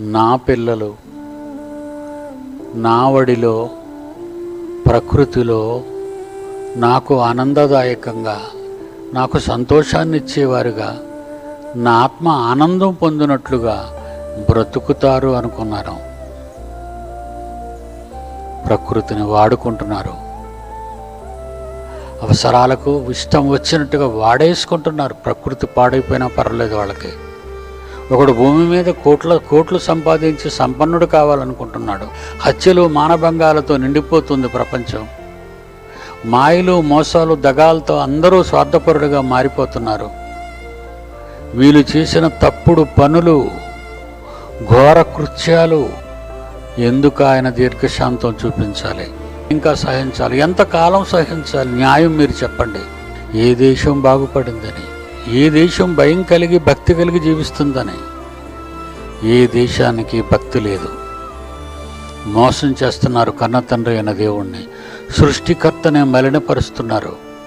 నా పిల్లలు నా వడిలో ప్రకృతిలో నాకు ఆనందదాయకంగా నాకు సంతోషాన్ని ఇచ్చేవారుగా నా ఆత్మ ఆనందం పొందినట్లుగా బ్రతుకుతారు అనుకున్నారు. ప్రకృతిని వాడుకుంటున్నారు. అవసరాలకు ఇష్టం వచ్చినట్టుగా వాడేసుకుంటున్నారు. ప్రకృతి పాడైపోయినా పర్వాలేదు వాళ్ళకి. ఒకడు భూమి మీద కోట్ల కోట్లు సంపాదించి సంపన్నుడు కావాలనుకుంటున్నాడు. హత్యలు మానభంగాలతో నిండిపోతుంది ప్రపంచం. మాయలు మోసాలు దగాలతో అందరూ స్వార్థపరుడుగా మారిపోతున్నారు. వీళ్ళు చేసిన తప్పుడు పనులు ఘోర కృత్యాలు ఎందుకు ఆయన దీర్ఘశాంతం చూపించాలి? ఇంకా సహించాలి. ఎంతకాలం సహించాలి? న్యాయం మీరు చెప్పండి. ఏ దేశం బాగుపడిందని? ఏ దేశం భయం కలిగి భక్తి కలిగి జీవిస్తుందని. ఏ దేశానికి భక్తి లేదు. మోసం చేస్తున్నారు కన్న తండ్రి అయిన దేవుణ్ణి. సృష్టికర్తనే మలినపరుస్తున్నారు.